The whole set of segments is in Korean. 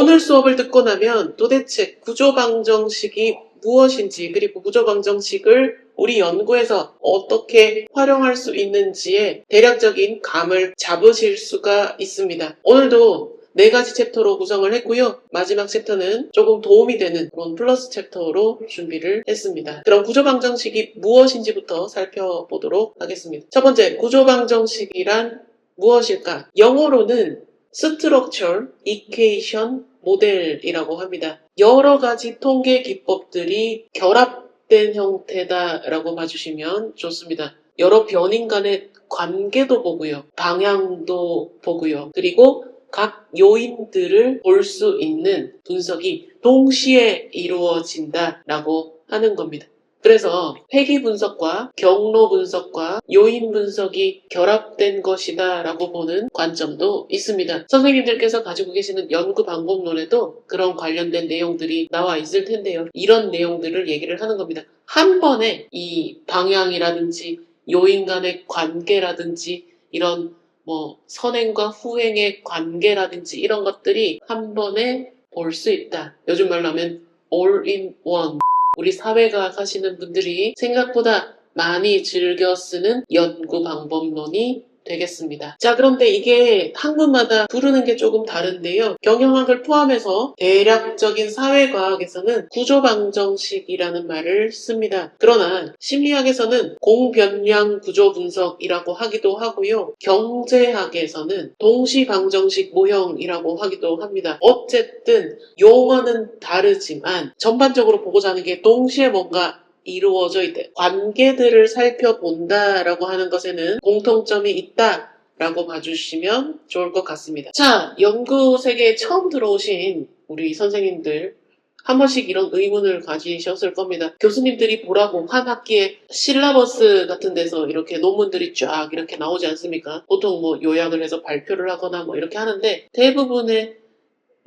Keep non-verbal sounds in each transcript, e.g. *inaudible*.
오늘 수업을 듣고 나면 도대체 구조방정식이 무엇인지 그리고 구조방정식을 우리 연구에서 어떻게 활용할 수 있는지에 대략적인 감을 잡으실 수가 있습니다. 오늘도 네 가지 챕터로 구성을 했고요. 마지막 챕터는 조금 도움이 되는 그런 플러스 챕터로 준비를 했습니다. 그럼 구조방정식이 무엇인지부터 살펴보도록 하겠습니다. 첫 번째, 구조방정식이란 무엇일까? 영어로는 Structure Equation 모델이라고 합니다. 여러 가지 통계 기법들이 결합된 형태다라고 봐주시면 좋습니다. 여러 변인 간의 관계도 보고요. 방향도 보고요. 그리고 각 요인들을 볼 수 있는 분석이 동시에 이루어진다라고 하는 겁니다. 그래서 회귀 분석과 경로 분석과 요인 분석이 결합된 것이다 라고 보는 관점도 있습니다. 선생님들께서 가지고 계시는 연구 방법론에도 그런 관련된 내용들이 나와 있을 텐데요. 이런 내용들을 얘기를 하는 겁니다. 한 번에 이 방향이라든지 요인 간의 관계라든지 이런 뭐 선행과 후행의 관계라든지 이런 것들이 한 번에 볼 수 있다. 요즘 말로 하면 all in one. 우리 사회과학 하시는 분들이 생각보다 많이 즐겨 쓰는 연구 방법론이 되겠습니다. 자, 그런데 이게 학문마다 부르는 게 조금 다른데요. 경영학을 포함해서 대략적인 사회과학에서는 구조방정식이라는 말을 씁니다. 그러나 심리학에서는 공변량 구조 분석이라고 하기도 하고요. 경제학에서는 동시방정식 모형이라고 하기도 합니다. 어쨌든 용어는 다르지만 전반적으로 보고자 하는 게 동시에 뭔가 이루어져 있다. 관계들을 살펴본다라고 하는 것에는 공통점이 있다. 라고 봐주시면 좋을 것 같습니다. 자, 연구 세계에 처음 들어오신 우리 선생님들 한 번씩 이런 의문을 가지셨을 겁니다. 교수님들이 보라고 한 학기에 실라버스 같은 데서 이렇게 논문들이 쫙 이렇게 나오지 않습니까? 보통 뭐 요약을 해서 발표를 하거나 뭐 이렇게 하는데 대부분의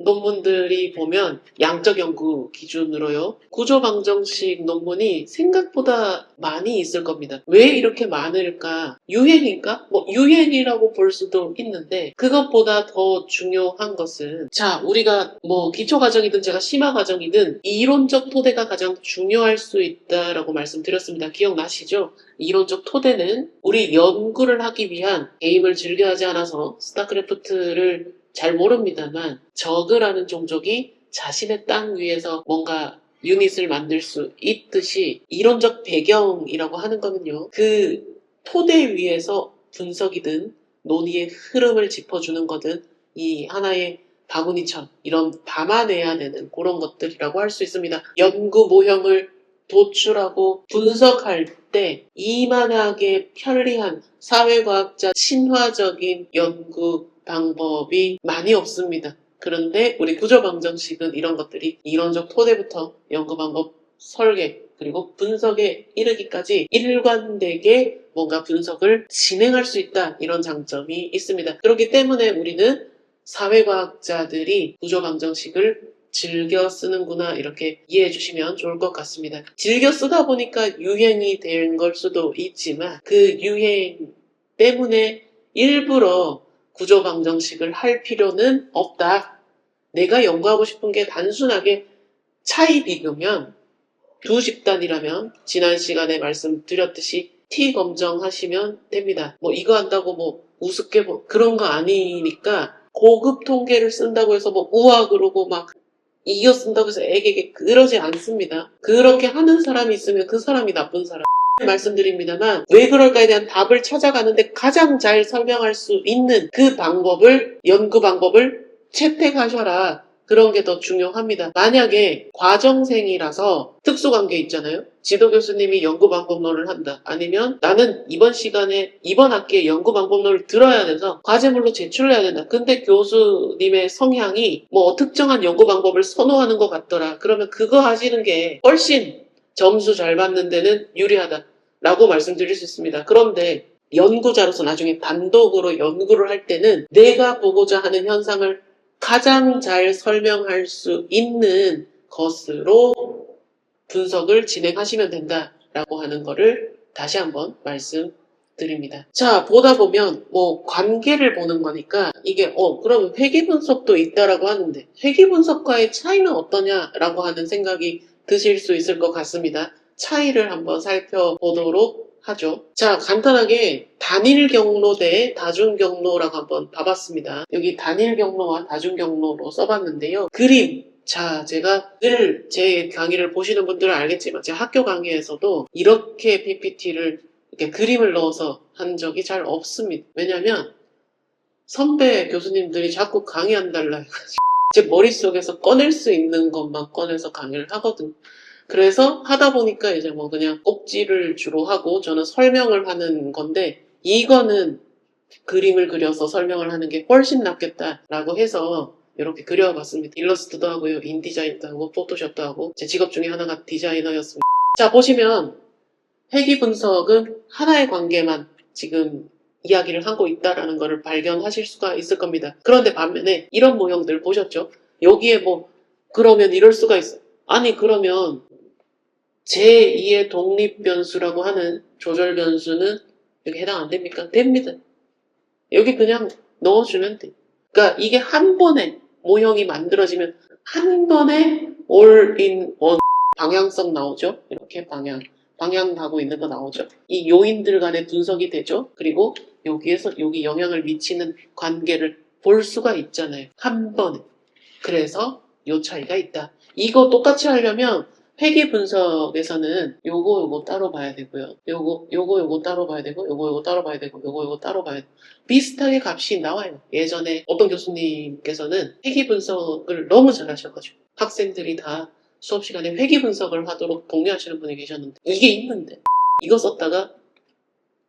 논문들이 보면 양적 연구 기준으로요. 구조 방정식 논문이 생각보다 많이 있을 겁니다. 왜 이렇게 많을까? 유행인가? 뭐 유행이라고 볼 수도 있는데 그것보다 더 중요한 것은 자 우리가 뭐 기초 과정이든 제가 심화 과정이든 이론적 토대가 가장 중요할 수 있다라고 말씀드렸습니다. 기억나시죠? 이론적 토대는 우리 연구를 하기 위한 게임을 즐겨 하지 않아서 스타크래프트를 잘 모릅니다만 저그라는 종족이 자신의 땅 위에서 뭔가 유닛을 만들 수 있듯이 이론적 배경이라고 하는 거는요. 그 토대 위에서 분석이든 논의의 흐름을 짚어주는 거든 이 하나의 바구니천 이런 담아내야 되는 그런 것들이라고 할 수 있습니다. 연구 모형을 도출하고 분석할 때 이만하게 편리한 사회과학자 친화적인 연구 방법이 많이 없습니다. 그런데 우리 구조방정식은 이런 것들이 이론적 토대부터 연구 방법 설계 그리고 분석에 이르기까지 일관되게 뭔가 분석을 진행할 수 있다 이런 장점이 있습니다. 그렇기 때문에 우리는 사회과학자들이 구조방정식을 즐겨 쓰는구나 이렇게 이해해 주시면 좋을 것 같습니다. 즐겨 쓰다 보니까 유행이 된 걸 수도 있지만 그 유행 때문에 일부러 구조 방정식을 할 필요는 없다. 내가 연구하고 싶은 게 단순하게 차이 비교면 두 집단이라면 지난 시간에 말씀드렸듯이 T 검정하시면 됩니다. 뭐 이거 한다고 뭐 우습게 뭐 그런 거 아니니까 고급 통계를 쓴다고 해서 뭐 우아 그러고 막 이겨 쓴다고 해서 애게게 그러지 않습니다. 그렇게 하는 사람이 있으면 그 사람이 나쁜 사람. 말씀드립니다만 왜 그럴까에 대한 답을 찾아가는데 가장 잘 설명할 수 있는 그 방법을 연구 방법을 채택하셔라. 그런 게 더 중요합니다. 만약에 과정생이라서 특수관계 있잖아요. 지도 교수님이 연구 방법론을 한다. 아니면 나는 이번 시간에 이번 학기에 연구 방법론을 들어야 돼서 과제물로 제출해야 된다. 근데 교수님의 성향이 뭐 특정한 연구 방법을 선호하는 것 같더라. 그러면 그거 하시는 게 훨씬 점수 잘 받는 데는 유리하다. 라고 말씀드릴 수 있습니다. 그런데 연구자로서 나중에 단독으로 연구를 할 때는 내가 보고자 하는 현상을 가장 잘 설명할 수 있는 것으로 분석을 진행하시면 된다라고 하는 것을 다시 한번 드립니다. 자, 보다 보면 뭐 관계를 보는 거니까 이게 어, 그럼 회귀 분석도 있다라고 하는데 회귀 분석과의 차이는 어떠냐라고 하는 생각이 드실 수 있을 것 같습니다. 차이를 한번 살펴보도록 하죠. 자, 간단하게 단일 경로 대 다중 경로라고 한번 봐봤습니다. 여기 단일 경로와 다중 경로로 써봤는데요. 그림. 자, 제가 늘 제 강의를 보시는 분들은 알겠지만, 제 학교 강의에서도 이렇게 PPT를 이렇게 그림을 넣어서 한 적이 잘 없습니다. 왜냐면, 선배 교수님들이 자꾸 강의한달라 해가지고, 제 머릿속에서 꺼낼 수 있는 것만 꺼내서 강의를 하거든. 그래서 하다 보니까 이제 뭐 그냥 꼭지를 주로 하고 저는 설명을 하는 건데 이거는 그림을 그려서 설명을 하는 게 훨씬 낫겠다라고 해서 이렇게 그려봤습니다. 일러스트도 하고요, 인디자인도 하고, 포토샵도 하고, 제 직업 중에 하나가 디자이너였습니다. 자, 보시면 회귀 분석은 하나의 관계만 지금 이야기를 하고 있다라는 것을 발견하실 수가 있을 겁니다. 그런데 반면에 이런 모형들 보셨죠? 여기에 뭐 그러면 이럴 수가 있어. 아니 그러면 제2의 독립 변수라고 하는 조절 변수는 여기 해당 안 됩니까? 됩니다. 여기 그냥 넣어주면 돼. 그러니까 이게 한 번에 모형이 만들어지면 한 번에 one 방향성 나오죠? 이렇게 방향. 방향 가고 있는 거 나오죠? 이 요인들 간의 분석이 되죠? 그리고 여기에서 여기 영향을 미치는 관계를 볼 수가 있잖아요. 한 번에. 그래서 요 차이가 있다. 이거 똑같이 하려면 회계 분석에서는 요거 요거 따로 봐야 되고요. 요거 요거 요거 따로 봐야 되고 요거 요거 따로 봐야 되고 요거 요거 따로 봐야 되고 비슷하게 값이 나와요. 예전에 어떤 교수님께서는 회계 분석을 너무 잘하셔가지고 학생들이 다 수업 시간에 회계 분석을 하도록 독려하시는 분이 계셨는데 이게 있는데 이거 썼다가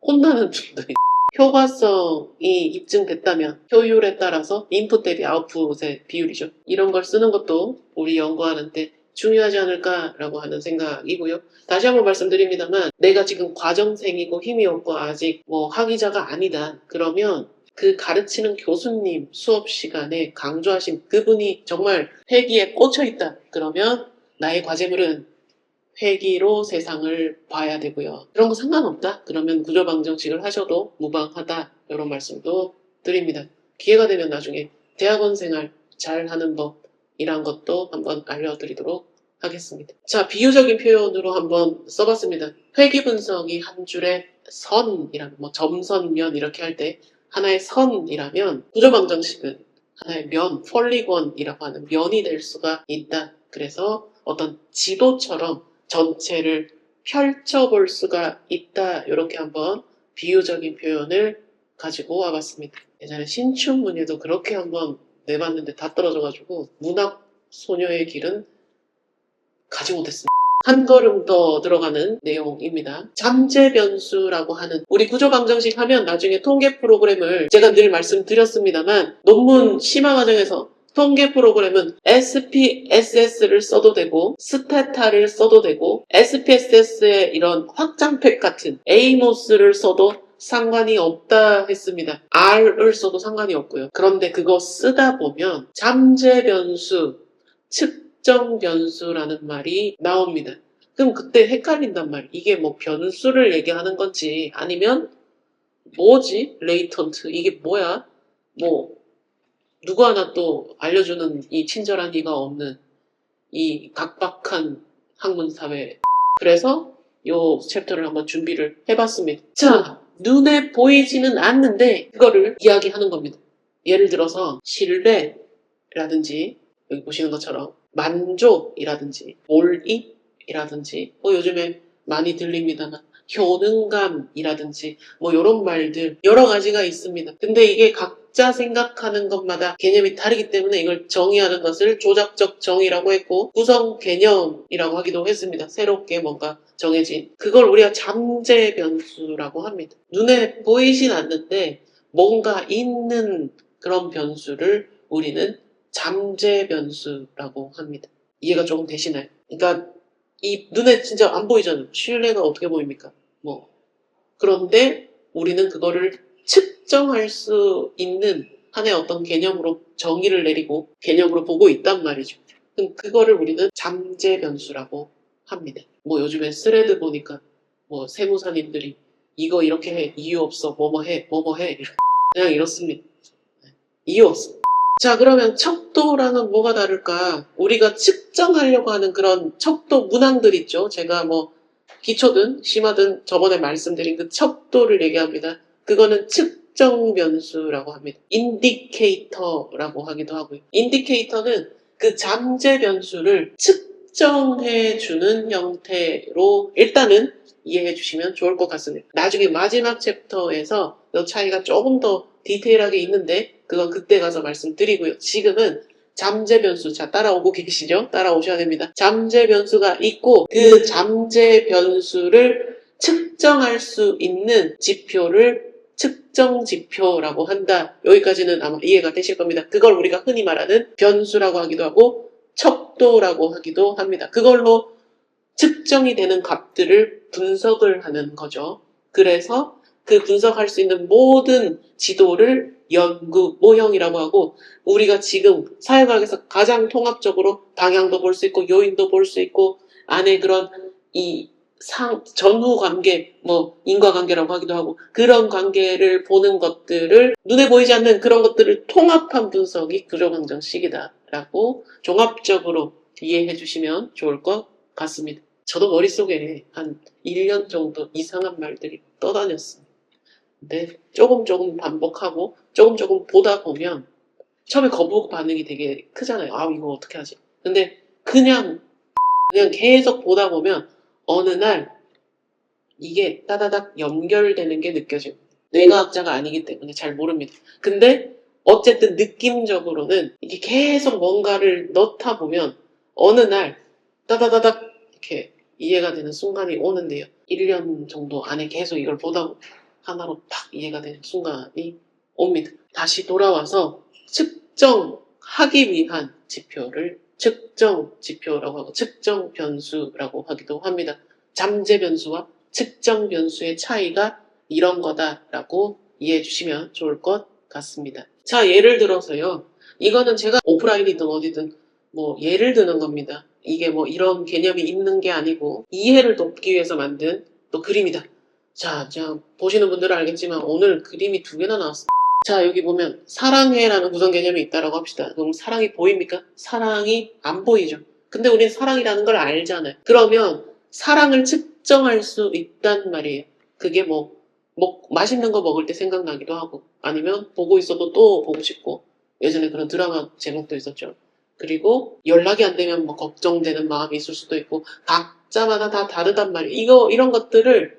혼나는 *laughs* 분들이 효과성이 입증됐다면 효율에 따라서 인풋 대비 아웃풋의 비율이죠. 이런 걸 쓰는 것도 우리 연구하는데 중요하지 않을까라고 하는 생각이고요. 다시 한번 말씀드립니다만 내가 지금 과정생이고 힘이 없고 아직 뭐 학위자가 아니다. 그러면 그 가르치는 교수님 수업 시간에 강조하신 그분이 정말 회기에 꽂혀 있다. 그러면 나의 과제물은 회기로 세상을 봐야 되고요. 그런 거 상관없다. 그러면 구조방정식을 하셔도 무방하다. 이런 말씀도 드립니다. 기회가 되면 나중에 대학원 생활 잘 하는 법이란 것도 한번 알려드리도록 하겠습니다. 자, 비유적인 표현으로 한번 써봤습니다. 회기 분석이 한 줄의 선이라면, 뭐 점선면 이렇게 할 때 하나의 선이라면 구조방정식은 하나의 면, 폴리곤이라고 하는 면이 될 수가 있다. 그래서 어떤 지도처럼 전체를 펼쳐볼 수가 있다. 이렇게 한번 비유적인 표현을 가지고 와봤습니다. 예전에 신춘문예도 그렇게 한번 내봤는데 다 떨어져가지고 문학 소녀의 길은 가지 못했습니다. 한 걸음 더 들어가는 내용입니다. 잠재 변수라고 하는 우리 구조 방정식 하면 나중에 통계 프로그램을 제가 늘 말씀드렸습니다만 논문 심화 과정에서 통계 프로그램은 SPSS를 써도 되고 스테타를 써도 되고 SPSS의 이런 확장팩 같은 에이모스를 써도 상관이 없다 했습니다. R을 써도 상관이 없고요. 그런데 그거 쓰다 보면 잠재 변수, 측정 변수라는 말이 나옵니다. 그럼 그때 헷갈린단 말. 이게 뭐 변수를 얘기하는 건지 아니면 뭐지? 레이턴트. 이게 뭐야? 뭐 누구 하나 또 알려주는 이 친절한 이가 없는 이 각박한 학문 사회. 그래서 요 챕터를 한번 준비를 해봤습니다. 자, 눈에 보이지는 않는데 그거를 이야기하는 겁니다. 예를 들어서 신뢰라든지 여기 보시는 것처럼 만족이라든지 몰입이라든지 뭐 요즘에 많이 들립니다만 효능감이라든지 뭐 이런 말들 여러 가지가 있습니다. 근데 이게 각자 생각하는 것마다 개념이 다르기 때문에 이걸 정의하는 것을 조작적 정의라고 했고 구성 개념이라고 하기도 했습니다. 새롭게 뭔가 정해진 그걸 우리가 잠재 변수라고 합니다. 눈에 보이진 않는데 뭔가 있는 그런 변수를 우리는 잠재 변수라고 합니다. 이해가 조금 되시나요? 그러니까 이 눈에 진짜 안 보이잖아요. 신뢰가 어떻게 보입니까? 뭐 그런데 우리는 그거를 측정할 수 있는 하나의 어떤 개념으로 정의를 내리고 개념으로 보고 있단 말이죠. 그럼 그거를 우리는 잠재 변수라고 합니다. 뭐 요즘에 스레드 보니까 뭐 세무사님들이 이거 이렇게 해. 이유 없어. 뭐뭐 해. 뭐뭐 해. 그냥 이렇습니다. 네. 이유 없어. 자, 그러면 척도랑은 뭐가 다를까? 우리가 측정하려고 하는 그런 척도 문항들 있죠. 제가 뭐 기초든 심하든 저번에 말씀드린 그 척도를 얘기합니다. 그거는 측정 변수라고 합니다. 인디케이터라고 하기도 하고요. 인디케이터는 그 잠재 변수를 측정해 주는 형태로 일단은 이해해 주시면 좋을 것 같습니다. 나중에 마지막 챕터에서 이 차이가 조금 더 디테일하게 있는데 그건 그때 가서 말씀드리고요. 지금은 잠재 변수, 자, 따라오고 계시죠? 따라오셔야 됩니다. 잠재 변수가 있고, 그 잠재 변수를 측정할 수 있는 지표를 측정 지표라고 한다. 여기까지는 아마 이해가 되실 겁니다. 그걸 우리가 흔히 말하는 변수라고 하기도 하고, 척도라고 하기도 합니다. 그걸로 측정이 되는 값들을 분석을 하는 거죠. 그래서 그 분석할 수 있는 모든 지도를 연구 모형이라고 하고 우리가 지금 사회과학에서 가장 통합적으로 방향도 볼 수 있고 요인도 볼 수 있고 안에 그런 이 상, 전후 관계, 뭐, 인과관계라고 하기도 하고, 그런 관계를 보는 것들을, 눈에 보이지 않는 그런 것들을 통합한 분석이 구조강정식이다라고 종합적으로 이해해 주시면 좋을 것 같습니다. 저도 머릿속에 한 1년 정도 이상한 말들이 떠다녔습니다. 근데 조금 조금 반복하고 조금 조금 보다 보면 처음에 거부 반응이 되게 크잖아요. 아, 이거 어떻게 하지? 근데 그냥, 그냥 계속 보다 보면 어느 날 이게 따다닥 연결되는 게 느껴져요. 뇌과학자가 아니기 때문에 잘 모릅니다. 근데 어쨌든 느낌적으로는 이게 계속 뭔가를 넣다 보면 어느 날 따다다닥 이렇게 이해가 되는 순간이 오는데요. 1년 정도 안에 계속 이걸 보다 하나로 팍 이해가 되는 순간이 옵니다. 다시 돌아와서 측정하기 위한 지표를 측정 지표라고 하고 측정 변수라고 하기도 합니다. 잠재 변수와 측정 변수의 차이가 이런 거다라고 이해해 주시면 좋을 것 같습니다. 자, 예를 들어서요. 이거는 제가 오프라인이든 어디든 뭐 예를 드는 겁니다. 이게 뭐 이런 개념이 있는 게 아니고 이해를 돕기 위해서 만든 또 그림이다. 자, 자 보시는 분들은 알겠지만 오늘 그림이 두 개나 나왔습니다. 자, 여기 보면 사랑해라는 구성 개념이 있다라고 합시다. 그럼 사랑이 보입니까? 사랑이 안 보이죠. 근데 우리는 사랑이라는 걸 알잖아요. 그러면 사랑을 측정할 수 있단 말이에요. 그게 뭐, 먹, 맛있는 거 먹을 때 생각나기도 하고, 아니면 보고 있어도 또 보고 싶고, 예전에 그런 드라마 제목도 있었죠. 그리고 연락이 안 되면 뭐 걱정되는 마음이 있을 수도 있고, 각자마다 다 다르단 말이에요. 이거, 이런 것들을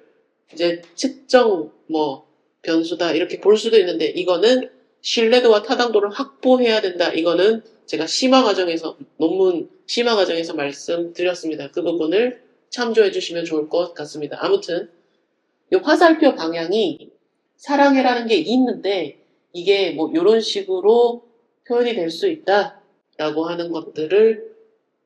이제 측정, 뭐, 변수다, 이렇게 볼 수도 있는데, 이거는 신뢰도와 타당도를 확보해야 된다. 이거는 제가 심화 과정에서, 논문 심화 과정에서 말씀드렸습니다. 그 부분을 참조해 주시면 좋을 것 같습니다. 아무튼, 이 화살표 방향이 사랑해라는 게 있는데, 이게 뭐, 이런 식으로 표현이 될 수 있다라고 하는 것들을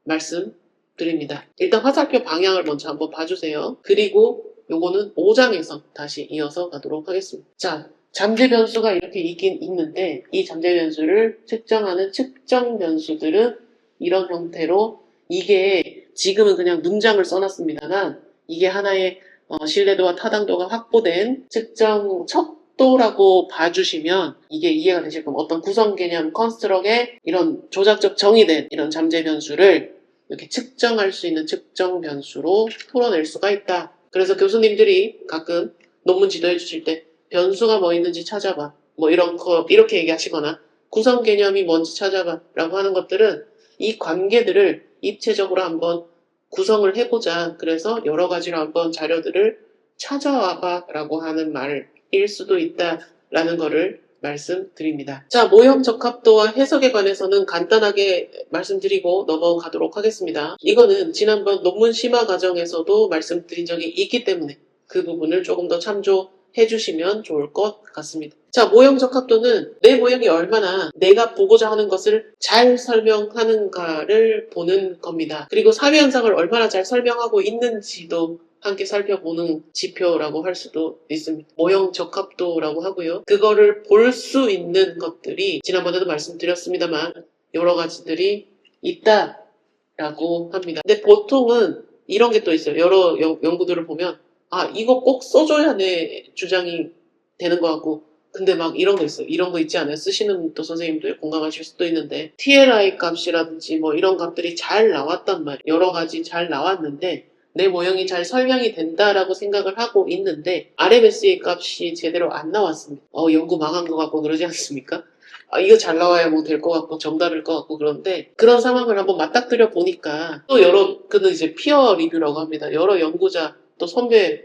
말씀드립니다. 일단 화살표 방향을 먼저 한번 봐주세요. 그리고 요거는 5장에서 다시 이어서 가도록 하겠습니다. 자, 잠재 변수가 이렇게 있긴 있는데, 이 잠재 변수를 측정하는 측정 변수들은 이런 형태로 이게 지금은 그냥 문장을 써놨습니다만, 이게 하나의 어, 신뢰도와 타당도가 확보된 측정 척도라고 봐주시면 이게 이해가 되실 겁니다. 어떤 구성 개념 컨스트럭에 이런 조작적 정의된 이런 잠재 변수를 이렇게 측정할 수 있는 측정 변수로 풀어낼 수가 있다. 그래서 교수님들이 가끔 논문 지도해 주실 때 변수가 뭐 있는지 찾아봐. 뭐 이런 거, 이렇게 얘기하시거나 구성 개념이 뭔지 찾아봐. 라고 하는 것들은 이 관계들을 입체적으로 한번 구성을 해보자. 그래서 여러 가지로 한번 자료들을 찾아와봐. 라고 하는 말일 수도 있다. 라는 거를 말씀드립니다. 자, 모형 적합도와 해석에 관해서는 간단하게 말씀드리고 넘어가도록 하겠습니다. 이거는 지난번 논문 심화 과정에서도 말씀드린 적이 있기 때문에 그 부분을 조금 더 참조 해 주시면 좋을 것 같습니다. 자, 모형 적합도는 내 모형이 얼마나 내가 보고자 하는 것을 잘 설명하는가를 보는 겁니다. 그리고 사회 현상을 얼마나 잘 설명하고 있는지도 함께 살펴보는 지표라고 할 수도 있습니다. 모형 적합도라고 하고요. 그거를 볼 수 있는 것들이 지난번에도 말씀드렸습니다만 여러 가지들이 있다라고 합니다. 근데 보통은 이런 게 또 있어요. 여러 연- 연구들을 보면 아, 이거 꼭 써줘야 내 주장이 되는 것 같고, 근데 막 이런 거 있어요. 이런 거 있지 않아요? 쓰시는 또 선생님들 공감하실 수도 있는데, TLI 값이라든지 뭐 이런 값들이 잘 나왔단 말이에요. 여러 가지 잘 나왔는데, 내 모형이 잘 설명이 된다라고 생각을 하고 있는데, RMS의 값이 제대로 안 나왔습니다. 어, 연구 망한 것 같고 그러지 않습니까? 아, 이거 잘 나와야 뭐 될 것 같고 정답일 것 같고 그런데 그런 상황을 한번 맞닥뜨려 보니까 또 여러 그는 이제 피어 리뷰라고 합니다. 여러 연구자 또 선배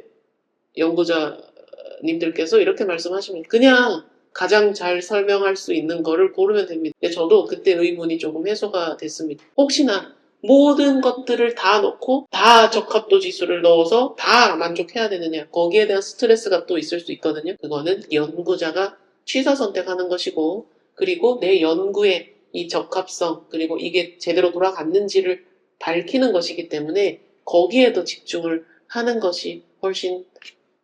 연구자님들께서 이렇게 말씀하시면 그냥 가장 잘 설명할 수 있는 거를 고르면 됩니다. 근데 저도 그때 의문이 조금 해소가 됐습니다. 혹시나 모든 것들을 다 넣고 다 적합도 지수를 넣어서 다 만족해야 되느냐 거기에 대한 스트레스가 또 있을 수 있거든요. 그거는 연구자가 취사 선택하는 것이고 그리고 내 연구의 이 적합성 그리고 이게 제대로 돌아갔는지를 밝히는 것이기 때문에 거기에 더 집중을 하는 것이 훨씬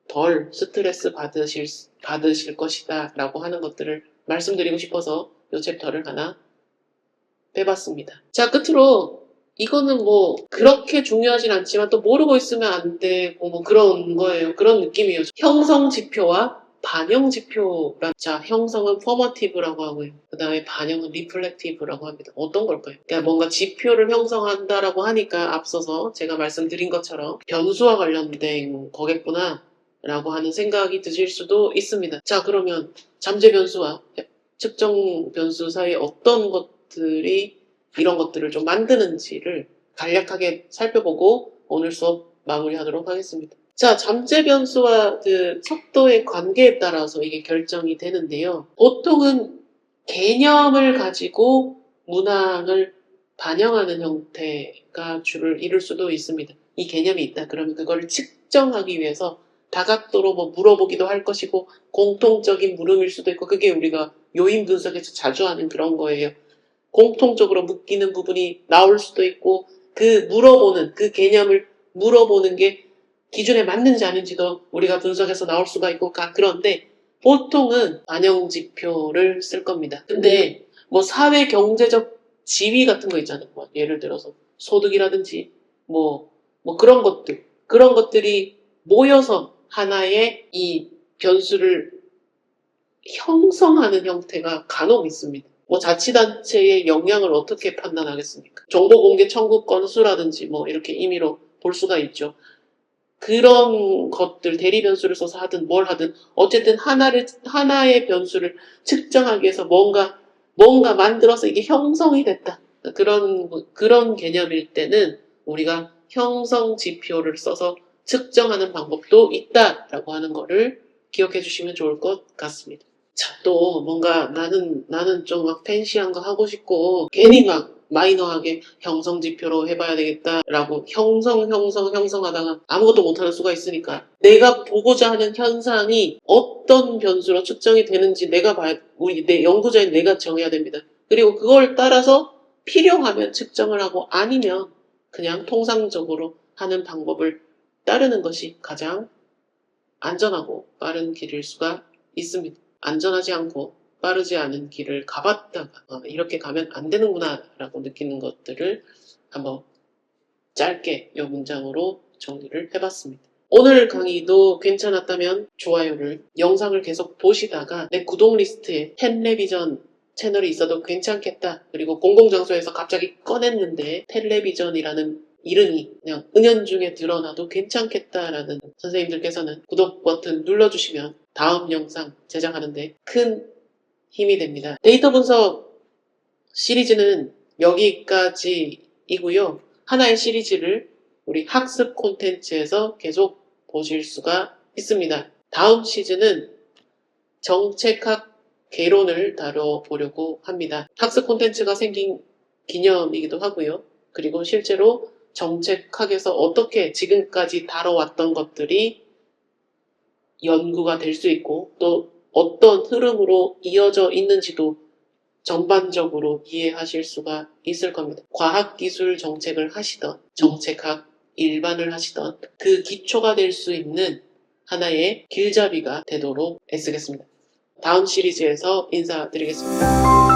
덜 스트레스 받으실, 받으실 것이다 라고 하는 것들을 말씀드리고 싶어서 이 챕터를 하나 빼봤습니다. 자, 끝으로 이거는 뭐 그렇게 중요하진 않지만 또 모르고 있으면 안 되고 뭐 그런 거예요. 그런 느낌이에요. 형성 지표와 반영 지표란 자 형성은 포머티브라고 하고요. 그 다음에 반영은 리플렉티브라고 합니다. 어떤 걸까요? 그러니까 뭔가 지표를 형성한다라고 하니까 앞서서 제가 말씀드린 것처럼 변수와 관련된 거겠구나 라고 하는 생각이 드실 수도 있습니다. 자 그러면 잠재 변수와 측정 변수 사이에 어떤 것들이 이런 것들을 좀 만드는지를 간략하게 살펴보고 오늘 수업 마무리하도록 하겠습니다. 자, 잠재 변수와 그 척도의 관계에 따라서 이게 결정이 되는데요. 보통은 개념을 가지고 문항을 반영하는 형태가 주를 이룰 수도 있습니다. 이 개념이 있다. 그러면 그거를 측정하기 위해서 다각도로 뭐 물어보기도 할 것이고 공통적인 물음일 수도 있고 그게 우리가 요인 분석에서 자주 하는 그런 거예요. 공통적으로 묶이는 부분이 나올 수도 있고 그 물어보는 그 개념을 물어보는 게 기준에 맞는지 아닌지도 우리가 분석해서 나올 수가 있고 가- 그런데 보통은 반영 지표를 쓸 겁니다. 근데 뭐 사회 경제적 지위 같은 거 있잖아요. 뭐 예를 들어서 소득이라든지 뭐, 뭐 그런 것들 그런 것들이 모여서 하나의 이 변수를 형성하는 형태가 간혹 있습니다. 뭐 자치단체의 영향을 어떻게 판단하겠습니까? 정보공개 청구 건수라든지 뭐 이렇게 임의로 볼 수가 있죠. 그런 것들 대리 변수를 써서 하든 뭘 하든 어쨌든 하나를 하나의 변수를 측정하기 위해서 뭔가 뭔가 만들어서 이게 형성이 됐다. 그런 그런 개념일 때는 우리가 형성 지표를 써서 측정하는 방법도 있다라고 하는 거를 기억해 주시면 좋을 것 같습니다. 자, 또 뭔가 나는 나는 좀 막 팬시한 거 하고 싶고 괜히 막 마이너하게 형성 지표로 해봐야 되겠다라고 형성 형성 형성하다가 아무것도 못하는 수가 있으니까 내가 보고자 하는 현상이 어떤 변수로 측정이 되는지 내가 봐야 우리 내 연구자인 내가 정해야 됩니다. 그리고 그걸 따라서 필요하면 측정을 하고 아니면 그냥 통상적으로 하는 방법을 따르는 것이 가장 안전하고 빠른 길일 수가 있습니다. 안전하지 않고 빠르지 않은 길을 가봤다가 어, 이렇게 가면 안 되는구나 라고 느끼는 것들을 한번 짧게 이 문장으로 정리를 해봤습니다. 오늘 강의도 괜찮았다면 좋아요를 영상을 계속 보시다가 내 구독 리스트에 텔레비전 채널이 있어도 괜찮겠다. 그리고 공공장소에서 갑자기 꺼냈는데 텔레비전이라는 이름이 그냥 은연중에 드러나도 괜찮겠다라는 선생님들께서는 구독 버튼 눌러주시면 다음 영상 제작하는데 큰 힘이 됩니다. 데이터 분석 시리즈는 여기까지이고요. 하나의 시리즈를 우리 학습 콘텐츠에서 계속 보실 수가 있습니다. 다음 시즌은 정책학 개론을 다뤄보려고 합니다. 학습 콘텐츠가 생긴 기념이기도 하고요. 그리고 실제로 정책학에서 어떻게 지금까지 다뤄왔던 것들이 연구가 될 수 있고 또 어떤 흐름으로 이어져 있는지도 전반적으로 이해하실 수가 있을 겁니다. 과학기술 정책을 하시던 정책학 일반을 하시던 그 기초가 될 수 있는 하나의 길잡이가 되도록 애쓰겠습니다. 다음 시리즈에서 인사드리겠습니다.